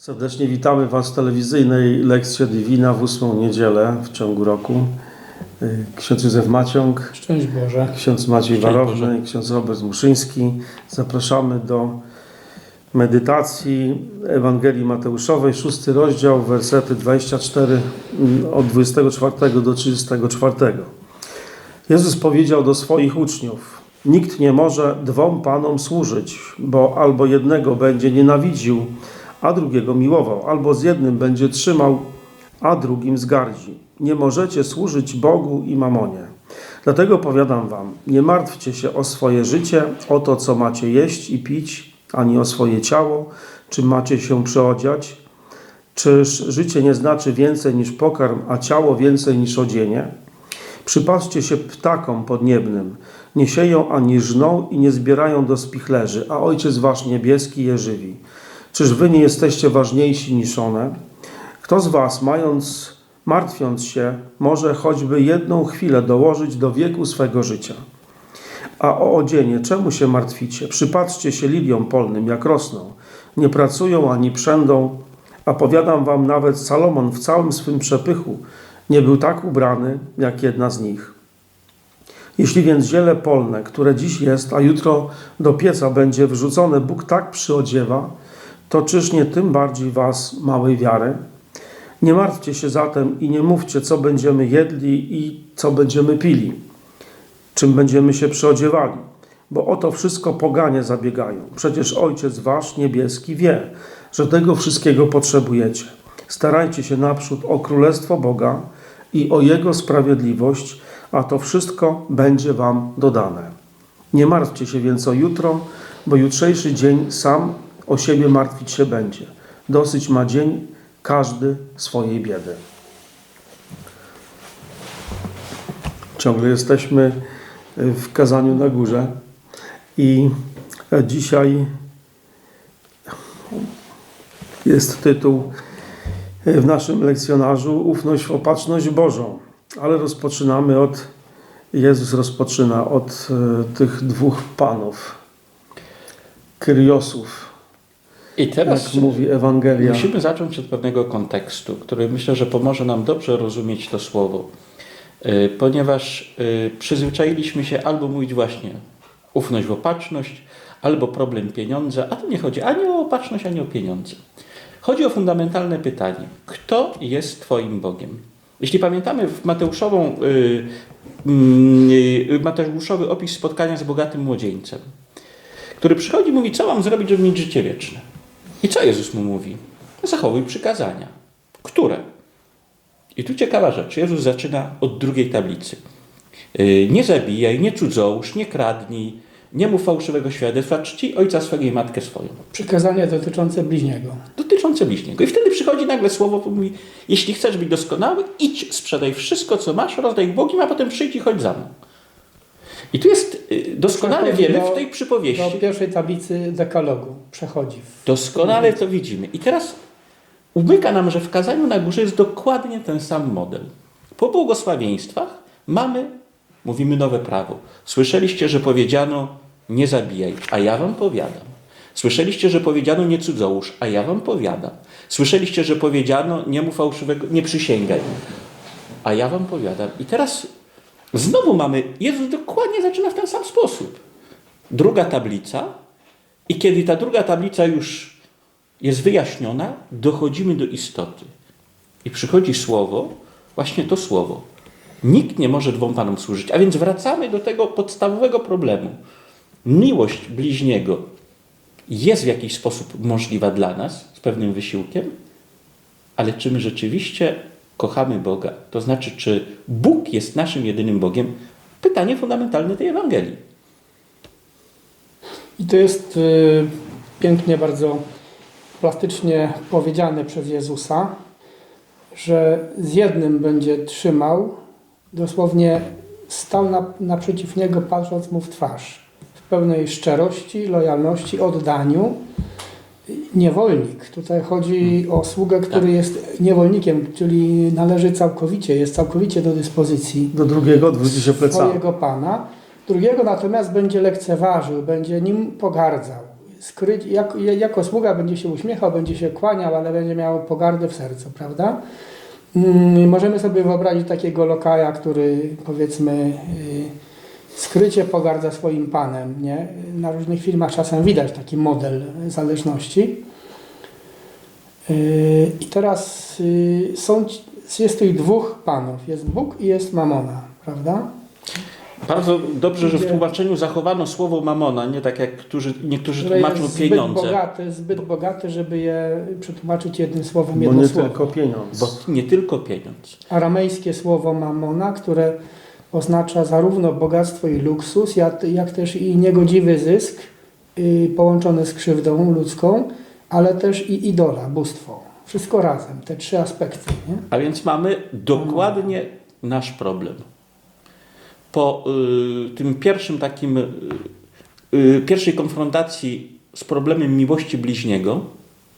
Serdecznie witamy Was w telewizyjnej lekcji Divina w ósmą niedzielę w ciągu roku. Y, Ksiądz Józef Maciąg, Szczęść Boże. ksiądz Maciej Szczęść Warowny Boże. ksiądz Robert Muszyński. Zapraszamy do medytacji Ewangelii Mateuszowej, szósty rozdział, wersety 24 mm, od 24 do 34. Jezus powiedział do swoich uczniów: Nikt nie może dwom panom służyć, bo albo jednego będzie nienawidził, a drugiego miłował, albo z jednym będzie trzymał, a drugim zgardzi. Nie możecie służyć Bogu i mamonie. Dlatego powiadam wam: nie martwcie się o swoje życie, o to, co macie jeść i pić, ani o swoje ciało, czym macie się przyodziać. Czyż życie nie znaczy więcej niż pokarm, a ciało więcej niż odzienie? Przypatrzcie się ptakom podniebnym. Nie sieją ani żną i nie zbierają do spichlerzy, a Ojciec Wasz niebieski je żywi. Czyż Wy nie jesteście ważniejsi niż one? Kto z Was, mając, martwiąc się, może choćby jedną chwilę dołożyć do wieku swego życia? A o odzienie, czemu się martwicie? Przypatrzcie się liliom polnym, jak rosną. Nie pracują ani przędą, a powiadam wam, nawet Salomon w całym swym przepychu nie był tak ubrany, jak jedna z nich. Jeśli więc ziele polne, które dziś jest, a jutro do pieca będzie wrzucone, Bóg tak przyodziewa, to czyż nie tym bardziej was małej wiary? Nie martwcie się zatem i nie mówcie, co będziemy jedli i co będziemy pili, czym będziemy się przyodziewali, bo o to wszystko poganie zabiegają. Przecież Ojciec Wasz niebieski wie, że tego wszystkiego potrzebujecie. Starajcie się naprzód o Królestwo Boga i o Jego sprawiedliwość, a to wszystko będzie Wam dodane. Nie martwcie się więc o jutro, bo jutrzejszy dzień sam o siebie martwić się będzie. Dosyć ma dzień każdy swojej biedy. Ciągle jesteśmy w kazaniu na górze i dzisiaj jest tytuł w naszym lekcjonarzu Ufność w opatrzność Bożą. Ale rozpoczynamy od, Jezus rozpoczyna od e, tych dwóch panów, Kyriosów, I teraz jak mówi Ewangelia. musimy zacząć od pewnego kontekstu, który myślę, że pomoże nam dobrze rozumieć to słowo. Y, Ponieważ y, przyzwyczailiśmy się albo mówić właśnie ufność w opatrzność, albo problem pieniądza, a tu nie chodzi ani o opatrzność, ani o pieniądze. Chodzi o fundamentalne pytanie: kto jest Twoim Bogiem? Jeśli pamiętamy w Mateuszową, y, y, Mateuszowy opis spotkania z bogatym młodzieńcem, który przychodzi i mówi, co mam zrobić, żeby mieć życie wieczne. I co Jezus mu mówi? Zachowuj przykazania. Które? I tu ciekawa rzecz. Jezus zaczyna od drugiej tablicy. Yy, Nie zabijaj, nie cudzołóż, nie kradnij, nie mów fałszywego świadectwa, czci ojca swego i matkę swoją. Przykazania dotyczące bliźniego. Dotyczące bliźniego. I wtedy przychodzi nagle słowo, mówi, jeśli chcesz być doskonały, idź, sprzedaj wszystko, co masz, rozdaj Bogiem, a potem przyjdź i chodź za mną. I tu jest, yy, doskonale Przechodzi wiemy do- w tej przypowieści, Do pierwszej tablicy dekalogu przechodzi. Doskonale to widzimy. I teraz umyka nam, że w kazaniu na górze jest dokładnie ten sam model. Po błogosławieństwach mamy, mówimy nowe prawo. Słyszeliście, że powiedziano nie zabijaj, a ja wam powiadam. Słyszeliście, że powiedziano nie cudzołóż, a ja wam powiadam. Słyszeliście, że powiedziano nie mów fałszywego, nie przysięgaj, a ja wam powiadam. I teraz znowu mamy, Jezus dokładnie zaczyna w ten sam sposób. Druga tablica, i kiedy ta druga tablica już jest wyjaśniona, dochodzimy do istoty. I przychodzi słowo, właśnie to słowo. Nikt nie może dwom panom służyć. A więc wracamy do tego podstawowego problemu. Miłość bliźniego jest w jakiś sposób możliwa dla nas, z pewnym wysiłkiem, ale czy my rzeczywiście kochamy Boga? To znaczy, czy Bóg jest naszym jedynym Bogiem? Pytanie fundamentalne tej Ewangelii. I to jest y, pięknie, bardzo plastycznie powiedziane przez Jezusa, że z jednym będzie trzymał, dosłownie stał na, naprzeciw niego, patrząc mu w twarz. W pełnej szczerości, lojalności, oddaniu. Niewolnik. Tutaj chodzi o sługę, który Tak. jest niewolnikiem, czyli należy całkowicie, jest całkowicie do dyspozycji Do drugiego odwróci się plecami. swojego pana. Drugiego natomiast będzie lekceważył, będzie nim pogardzał. skryć, jak, jako sługa będzie się uśmiechał, będzie się kłaniał, ale będzie miał pogardę w sercu, prawda? Mm, Możemy sobie wyobrazić takiego lokaja, który powiedzmy y, skrycie pogardza swoim panem. Nie? Na różnych filmach czasem widać taki model zależności. Y, I teraz y, są, jest tych dwóch panów. Jest Bóg i jest Mamona, prawda? Bardzo dobrze, że w tłumaczeniu zachowano słowo mamona, nie tak jak którzy, niektórzy tłumaczą zbyt pieniądze. bogaty, zbyt bogaty, żeby je przetłumaczyć jednym słowem, Bo jedno nie słowo. tylko pieniądz. Bo nie tylko pieniądz. Aramejskie słowo mamona, które oznacza zarówno bogactwo i luksus, jak, jak też i niegodziwy zysk y, połączony z krzywdą ludzką, ale też i idola, bóstwo. Wszystko razem, te trzy aspekty. Nie? A więc mamy dokładnie nasz problem. Po y, tym pierwszym takim, y, y, pierwszej konfrontacji z problemem miłości bliźniego,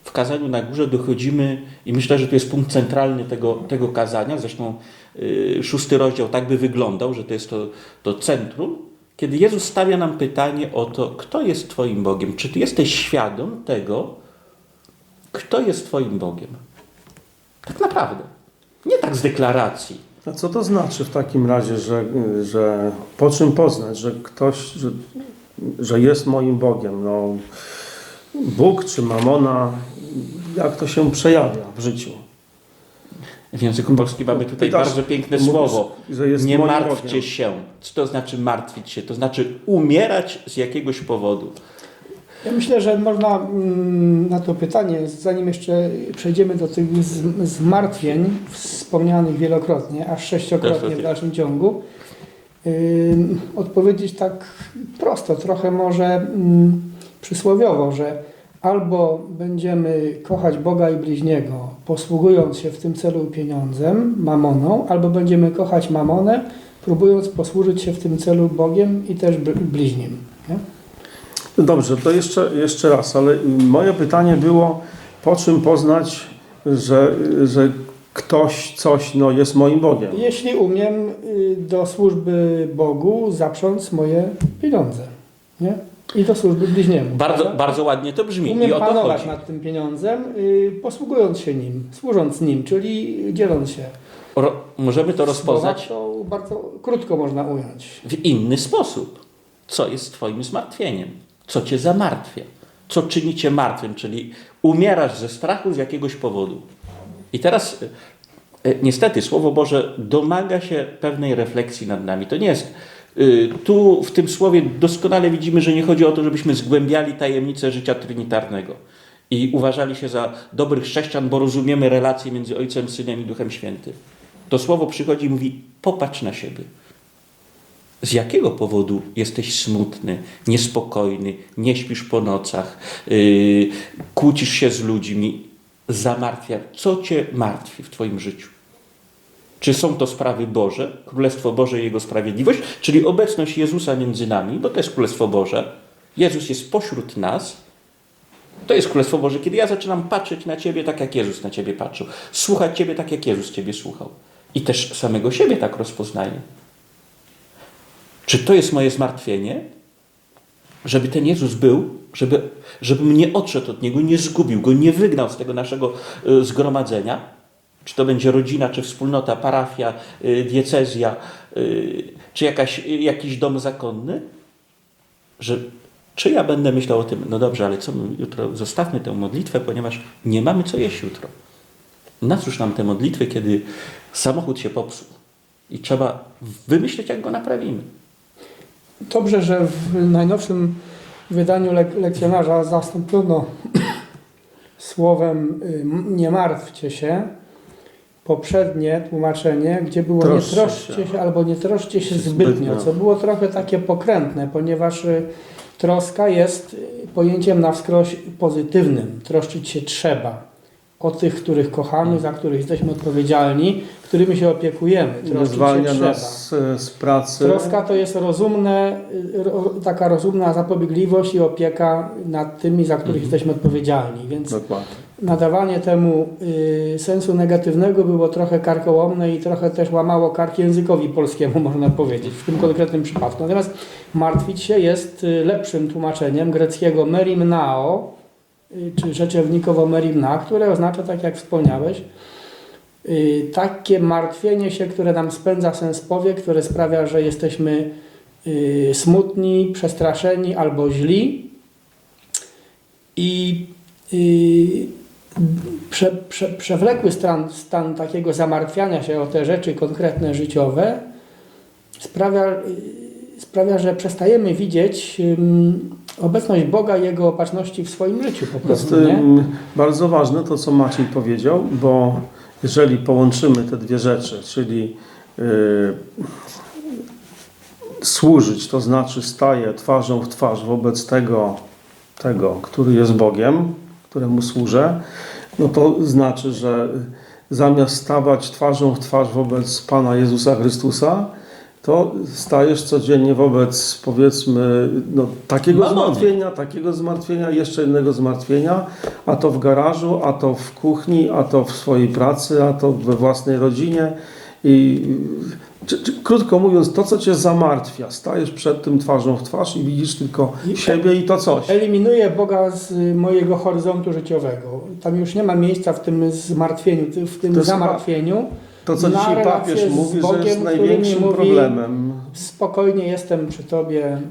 w kazaniu na górze dochodzimy, i myślę, że to jest punkt centralny tego, tego kazania, zresztą szósty rozdział tak by wyglądał, że to jest to, to centrum, kiedy Jezus stawia nam pytanie o to, kto jest Twoim Bogiem? Czy Ty jesteś świadom tego, kto jest Twoim Bogiem? Tak naprawdę. Nie tak z deklaracji. A co to znaczy w takim razie, że, że po czym poznać, że ktoś, że, że jest moim Bogiem? No, Bóg czy Mamona, jak to się przejawia w życiu? W języku polskim mamy tutaj Pytasz, bardzo piękne mówisz, słowo. że jest Nie martwcie Bogiem. się. Co to znaczy martwić się? To znaczy umierać z jakiegoś powodu. Ja myślę, że można mm, na to pytanie, zanim jeszcze przejdziemy do tych z- zmartwień wspomnianych wielokrotnie, aż sześciokrotnie w dalszym ciągu, odpowiedzieć tak prosto, trochę może ym, przysłowiowo, że albo będziemy kochać Boga i bliźniego, posługując się w tym celu pieniądzem, mamoną, albo będziemy kochać mamonę, próbując posłużyć się w tym celu Bogiem i też bl- bliźnim. Nie? Dobrze, to jeszcze, jeszcze raz, ale moje pytanie było, po czym poznać, że, że ktoś, coś no, jest moim Bogiem? Jeśli umiem y, do służby Bogu zaprząc moje pieniądze. Nie? I do służby bliźniemu. Bardzo, prawda? bardzo ładnie to brzmi. Umiem I o to panować chodzi. nad tym pieniądzem, y, posługując się nim, służąc nim, czyli dzieląc się. Ro, możemy to rozpoznać To bardzo krótko można ująć. w inny sposób. Co jest Twoim zmartwieniem? Co Cię zamartwia? Co czyni Cię martwym? Czyli umierasz ze strachu z jakiegoś powodu. I teraz e, e, niestety Słowo Boże domaga się pewnej refleksji nad nami. To nie jest. Y, Tu w tym słowie doskonale widzimy, że nie chodzi o to, żebyśmy zgłębiali tajemnicę życia trinitarnego i uważali się za dobrych chrześcijan, bo rozumiemy relacje między Ojcem, Synem i Duchem Świętym. To słowo przychodzi i mówi: popatrz na siebie. Z jakiego powodu jesteś smutny, niespokojny, nie śpisz po nocach, yy, kłócisz się z ludźmi, zamartwia? Co cię martwi w Twoim życiu? Czy są to sprawy Boże, Królestwo Boże i Jego sprawiedliwość, czyli obecność Jezusa między nami, bo to jest Królestwo Boże. Jezus jest pośród nas. To jest Królestwo Boże, kiedy ja zaczynam patrzeć na Ciebie tak, jak Jezus na Ciebie patrzył, słuchać Ciebie tak, jak Jezus Ciebie słuchał. I też samego siebie tak rozpoznaję. Czy to jest moje zmartwienie? Żeby ten Jezus był, żeby, żebym nie odszedł od Niego, nie zgubił Go, nie wygnał z tego naszego y, zgromadzenia? Czy to będzie rodzina, czy wspólnota, parafia, y, diecezja, y, czy jakaś, y, jakiś dom zakonny? Że, czy ja będę myślał o tym, no dobrze, ale co my jutro, zostawmy tę modlitwę, ponieważ nie mamy co jeść jutro. Na cóż nam te modlitwy, kiedy samochód się popsuł i trzeba wymyśleć, jak go naprawimy. Dobrze, że w najnowszym wydaniu lek- lekcjonarza zastąpiono słowem nie martwcie się poprzednie tłumaczenie, gdzie było Troszcie nie troszcie się. się albo nie troszcie się Zbytnio. zbytnio, co było trochę takie pokrętne, ponieważ y, troska jest y, pojęciem na wskroś pozytywnym. Troszczyć się trzeba o tych, których kochamy, za których jesteśmy odpowiedzialni, którymi się opiekujemy. Troszczyć się zwalnia trzeba. nas e, z pracy. Troska to jest rozumne, y, ro, taka rozumna zapobiegliwość i opieka nad tymi, za których Mhm. jesteśmy odpowiedzialni. Więc Dokładnie. Nadawanie temu y, sensu negatywnego było trochę karkołomne i trochę też łamało kark językowi polskiemu, można powiedzieć, w tym konkretnym przypadku. Natomiast martwić się jest y, lepszym tłumaczeniem greckiego merimnao, y, czy rzeczownikowo merimna, które oznacza, tak jak wspomniałeś, takie martwienie się, które nam spędza sens powiek, które sprawia, że jesteśmy smutni, przestraszeni albo źli i prze, prze, przewlekły stan, stan takiego zamartwiania się o te rzeczy konkretne życiowe sprawia, sprawia że przestajemy widzieć obecność Boga i Jego opatrzności w swoim życiu po To jest prostu, nie? bardzo ważne to, co Maciej powiedział, bo jeżeli połączymy te dwie rzeczy, czyli y, służyć, to znaczy staję twarzą w twarz wobec tego, tego, który jest Bogiem, któremu służę, no to znaczy, że zamiast stawać twarzą w twarz wobec Pana Jezusa Chrystusa, to stajesz codziennie wobec, powiedzmy, no, takiego Mamony. zmartwienia, takiego zmartwienia, jeszcze jednego zmartwienia, a to w garażu, a to w kuchni, a to w swojej pracy, a to we własnej rodzinie. I czy, czy, krótko mówiąc, to, co cię zamartwia, stajesz przed tym twarzą w twarz i widzisz tylko I- siebie i to coś. Eliminuję Boga z y, mojego horyzontu życiowego. Tam już nie ma miejsca w tym zmartwieniu, w tym To jest zamartwieniu. To, co na dzisiaj papież mówi, że Bogiem, jest który największym mówi- problemem. Spokojnie jestem przy Tobie.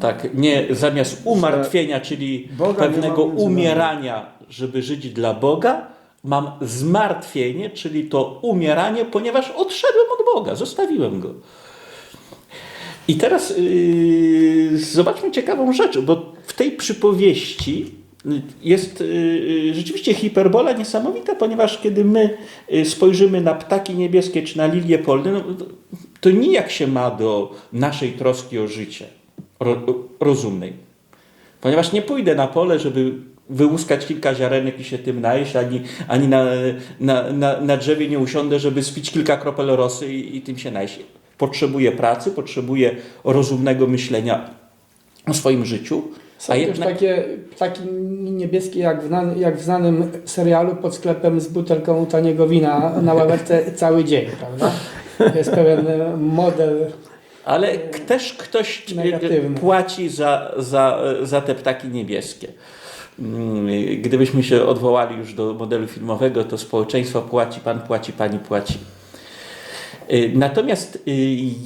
Tak, nie zamiast umartwienia, czyli Boga pewnego umierania, żeby żyć dla Boga, mam zmartwienie, czyli to umieranie, ponieważ odszedłem od Boga, zostawiłem Go. I teraz yy, zobaczmy ciekawą rzecz, bo w tej przypowieści jest yy, rzeczywiście hiperbola niesamowita, ponieważ kiedy my y, spojrzymy na ptaki niebieskie czy na lilie polne, no, to nijak się ma do naszej troski o życie ro, rozumnej. Ponieważ nie pójdę na pole, żeby wyłuskać kilka ziarenek i się tym najeść, ani, ani na, na, na, na drzewie nie usiądę, żeby spić kilka kropel rosy i, i tym się najeść. Potrzebuję pracy, potrzebuję rozumnego myślenia o swoim życiu. Są A też jednak takie ptaki niebieskie, jak w, jak w znanym serialu pod sklepem z butelką taniego wina na ławeczce cały dzień, prawda? To jest pewien model. Ale też ktoś e, Negatywny. płaci za, za, za te ptaki niebieskie. Mm, Gdybyśmy się odwołali już do modelu filmowego, to społeczeństwo płaci, pan płaci, pani płaci. Y, Natomiast y,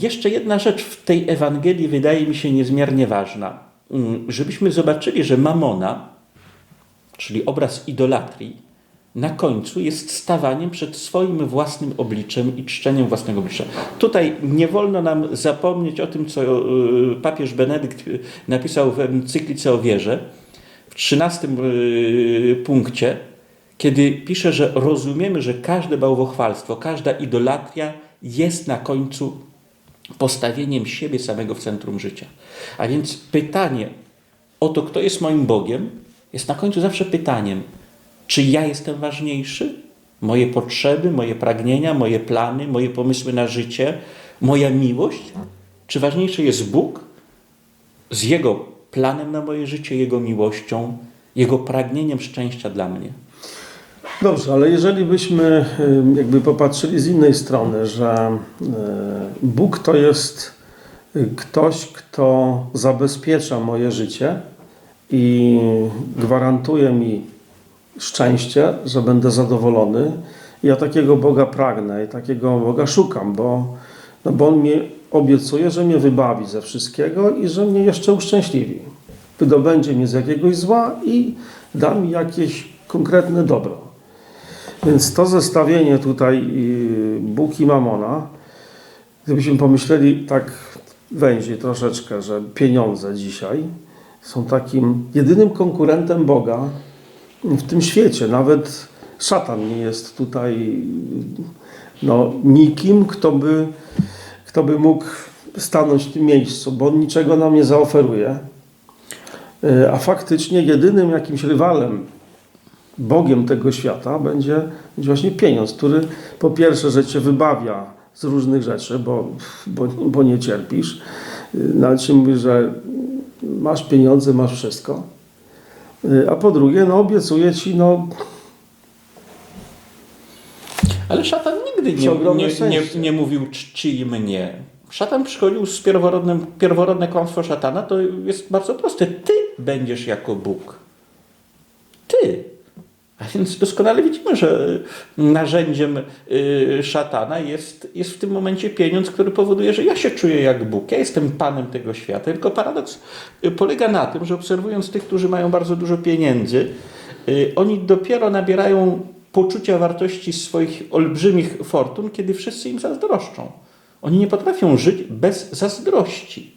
jeszcze jedna rzecz w tej Ewangelii wydaje mi się niezmiernie ważna. Mm, Żebyśmy zobaczyli, że mamona, czyli obraz idolatrii, na końcu jest stawaniem przed swoim własnym obliczem i czczeniem własnego oblicza. Tutaj nie wolno nam zapomnieć o tym, co y, papież Benedykt napisał w encyklice o wierze, 13 y, punkcie, kiedy pisze, że rozumiemy, że każde bałwochwalstwo, każda idolatria jest na końcu postawieniem siebie samego w centrum życia. A więc pytanie o to, kto jest moim Bogiem, jest na końcu zawsze pytaniem, czy ja jestem ważniejszy? Moje potrzeby, moje pragnienia, moje plany, moje pomysły na życie, moja miłość? Czy ważniejszy jest Bóg z Jego planem na moje życie, Jego miłością, Jego pragnieniem szczęścia dla mnie? Dobrze, ale jeżeli byśmy jakby popatrzyli z innej strony, że y, Bóg to jest y, ktoś, kto zabezpiecza moje życie i gwarantuje mi szczęście, że będę zadowolony. Ja takiego Boga pragnę i takiego Boga szukam, bo, no bo On mi obiecuje, że mnie wybawi ze wszystkiego i że mnie jeszcze uszczęśliwi. Wydobędzie mnie z jakiegoś zła i da mi jakieś konkretne dobro. Więc to zestawienie tutaj y, Bóg i Mamona, gdybyśmy pomyśleli tak węziej troszeczkę, że pieniądze dzisiaj są takim jedynym konkurentem Boga w tym świecie. Nawet szatan nie jest tutaj no, nikim, kto by, kto by mógł stanąć w tym miejscu, bo on niczego nam nie zaoferuje. Y, A faktycznie jedynym jakimś rywalem Bogiem tego świata będzie, będzie właśnie pieniądz, który po pierwsze, że cię wybawia z różnych rzeczy, bo, bo, bo nie cierpisz. Y, Nawet się mówi, że masz pieniądze, masz wszystko. Y, A po drugie, no obiecuje ci no, Ale szatan Przy nie, nie, nie, nie mówił czci mnie. Szatan przychodził z pierworodnym, pierworodne kłamstwo szatana, to jest bardzo proste. Ty będziesz jako Bóg. Ty. A więc doskonale widzimy, że narzędziem y, szatana jest, jest w tym momencie pieniądz, który powoduje, że ja się czuję jak Bóg. Ja jestem panem tego świata. Tylko paradoks y, polega na tym, że obserwując tych, którzy mają bardzo dużo pieniędzy, y, oni dopiero nabierają poczucia wartości swoich olbrzymich fortun, kiedy wszyscy im zazdroszczą. Oni nie potrafią żyć bez zazdrości.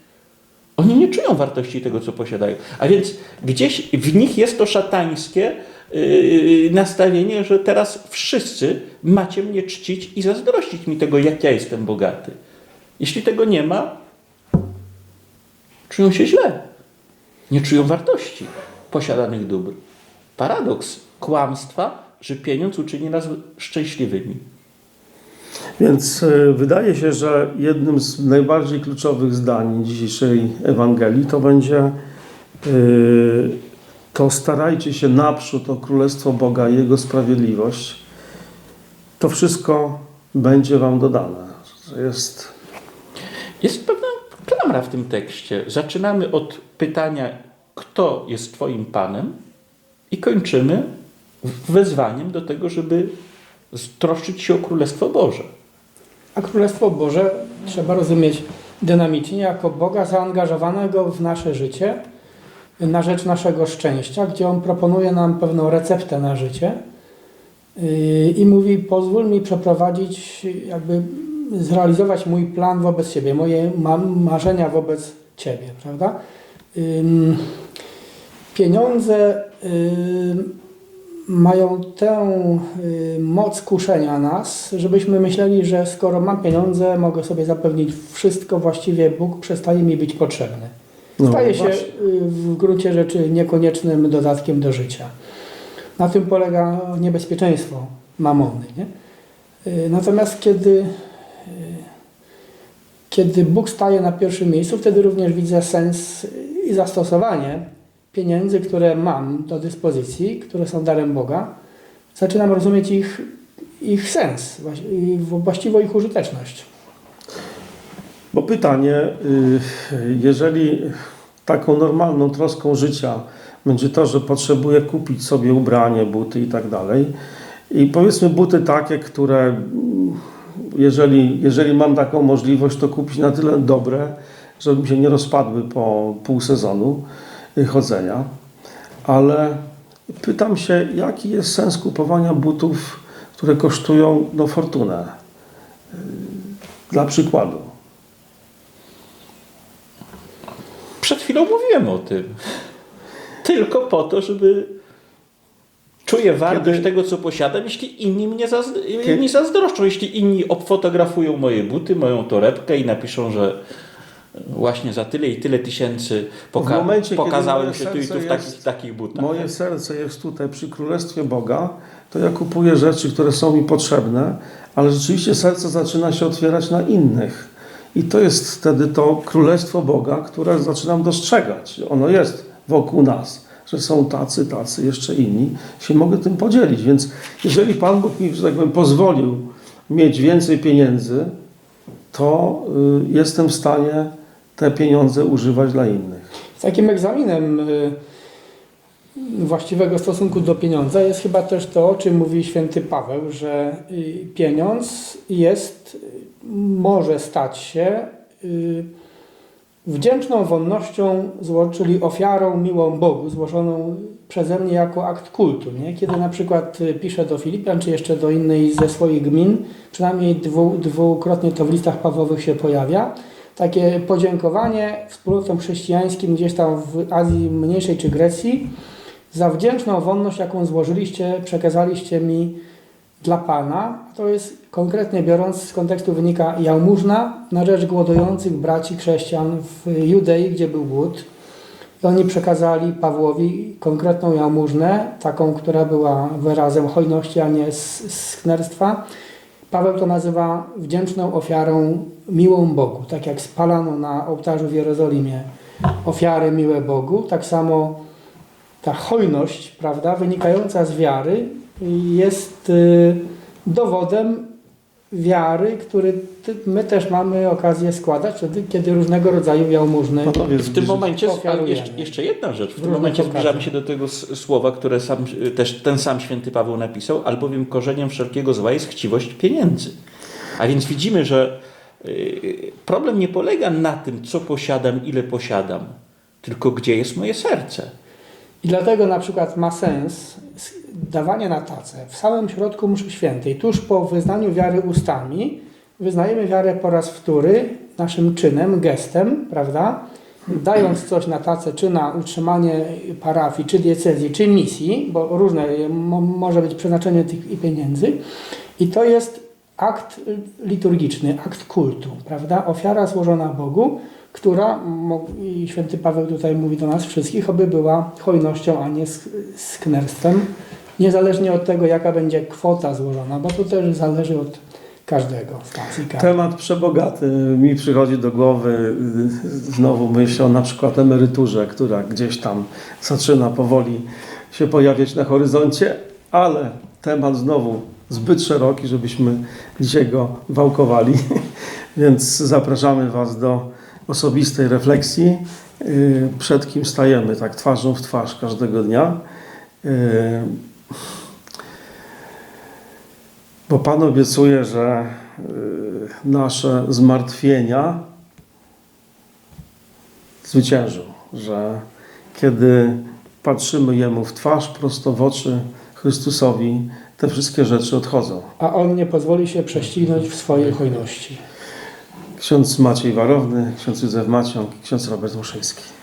Oni nie czują wartości tego, co posiadają. A więc gdzieś w nich jest to szatańskie yy, nastawienie, że teraz wszyscy macie mnie czcić i zazdrościć mi tego, jak ja jestem bogaty. Jeśli tego nie ma, czują się źle. Nie czują wartości posiadanych dóbr. Paradoks kłamstwa, że pieniądz uczyni nas szczęśliwymi. Więc e, wydaje się, że jednym z najbardziej kluczowych zdań dzisiejszej Ewangelii to będzie e, to starajcie się naprzód o Królestwo Boga i Jego sprawiedliwość. To wszystko będzie Wam dodane. Jest Jest pewna klamra w tym tekście. Zaczynamy od pytania, kto jest Twoim Panem, i kończymy wezwaniem do tego, żeby troszczyć się o Królestwo Boże. A Królestwo Boże trzeba rozumieć dynamicznie jako Boga zaangażowanego w nasze życie na rzecz naszego szczęścia, gdzie On proponuje nam pewną receptę na życie yy, i mówi: Pozwól mi przeprowadzić, jakby zrealizować mój plan wobec Ciebie, moje ma- marzenia wobec Ciebie, prawda? Pieniądze ym, mają tę y, moc kuszenia nas, żebyśmy myśleli, że skoro mam pieniądze, mogę sobie zapewnić wszystko, właściwie Bóg przestaje mi być potrzebny. No, Staje się y, w gruncie rzeczy niekoniecznym dodatkiem do życia. Na tym polega niebezpieczeństwo mamony. Nie? Y, Natomiast kiedy, y, kiedy Bóg staje na pierwszym miejscu, wtedy również widzę sens i zastosowanie pieniędzy, które mam do dyspozycji, które są darem Boga. Zaczynam rozumieć ich, ich sens i właściwą ich użyteczność. Bo pytanie, y, jeżeli taką normalną troską życia będzie to, że potrzebuję kupić sobie ubranie, buty i tak dalej, i powiedzmy buty takie, które jeżeli, jeżeli mam taką możliwość, to kupić na tyle dobre, żeby mi się nie rozpadły po pół sezonu chodzenia, ale pytam się, jaki jest sens kupowania butów, które kosztują no, fortunę? Y, Dla przykładu. Przed chwilą mówiłem o tym. Tylko po to, żeby czuję wartość Kiedy- tego, co posiadam, jeśli inni mnie zazd- Kiedy- mi zazdroszczą, jeśli inni obfotografują moje buty, moją torebkę i napiszą, że właśnie za tyle i tyle tysięcy poka- momencie, pokazałem się tu i tu w jest- takich, takich butach. Moje serce jest tutaj przy Królestwie Boga, to ja kupuję rzeczy, które są mi potrzebne, ale rzeczywiście serce zaczyna się otwierać na innych. I to jest wtedy to Królestwo Boga, które zaczynam dostrzegać. Ono jest wokół nas, że są tacy, tacy, jeszcze inni. Się mogę tym podzielić. Więc jeżeli Pan Bóg mi, że tak powiem, pozwolił mieć więcej pieniędzy, to y, jestem w stanie te pieniądze używać dla innych. Takim egzaminem y, właściwego stosunku do pieniądza jest chyba też to, o czym mówi święty Paweł, że y, pieniądz jest, może stać się y, wdzięczną wonnością, czyli ofiarą miłą Bogu, złożoną przeze mnie jako akt kultu. Nie? Kiedy na przykład piszę do Filipian, czy jeszcze do innej ze swoich gmin, przynajmniej dwu, dwukrotnie to w listach Pawłowych się pojawia, takie podziękowanie wspólnotom chrześcijańskim gdzieś tam w Azji Mniejszej czy Grecji za wdzięczną wonność, jaką złożyliście, przekazaliście mi dla Pana. To jest konkretnie biorąc z kontekstu wynika jałmużna na rzecz głodujących braci chrześcijan w Judei, gdzie był głód. I oni przekazali Pawłowi konkretną jałmużnę, taką, która była wyrazem hojności, a nie s- sknerstwa. Paweł to nazywa wdzięczną ofiarą miłą Bogu. Tak jak spalano na ołtarzu w Jerozolimie ofiary miłe Bogu, tak samo ta hojność, prawda, wynikająca z wiary jest y, dowodem wiary, który ty- my też mamy okazję składać wtedy, kiedy różnego rodzaju jałmużny Panowie, W tym momencie, jeszcze, jeszcze jedna rzecz, w tym momencie pokazy. zbliżamy się do tego słowa, które sam, też ten sam święty Paweł napisał, albowiem korzeniem wszelkiego zła jest chciwość pieniędzy. A więc widzimy, że y, problem nie polega na tym, co posiadam, ile posiadam, tylko gdzie jest moje serce. I dlatego na przykład ma sens dawanie na tacę w samym środku mszy świętej, tuż po wyznaniu wiary ustami, wyznajemy wiarę po raz wtóry naszym czynem, gestem, prawda? Dając coś na tacę, czy na utrzymanie parafii, czy diecezji, czy misji, bo różne mo- może być przeznaczenie tych pieniędzy. I to jest akt y, liturgiczny, akt kultu, prawda? Ofiara złożona Bogu, która, i święty Paweł tutaj mówi do nas wszystkich, aby była hojnością, a nie sk- sknerstwem, niezależnie od tego, jaka będzie kwota złożona, bo to też zależy od każdego. Temat przebogaty. Mi przychodzi do głowy y, znowu myśl o na przykład emeryturze, która gdzieś tam zaczyna powoli się pojawiać na horyzoncie, ale temat znowu zbyt szeroki, żebyśmy dzisiaj go wałkowali. Więc zapraszamy Was do osobistej refleksji, y, przed kim stajemy, tak twarzą w twarz każdego dnia. Y, Bo Pan obiecuje, że y, nasze zmartwienia zwyciężą, że kiedy patrzymy Jemu w twarz, prosto w oczy Chrystusowi, te wszystkie rzeczy odchodzą. A on nie pozwoli się prześcignąć w swojej hojności. Ksiądz Maciej Warowny, ksiądz Józef Maciąg ksiądz Robert Muszyński.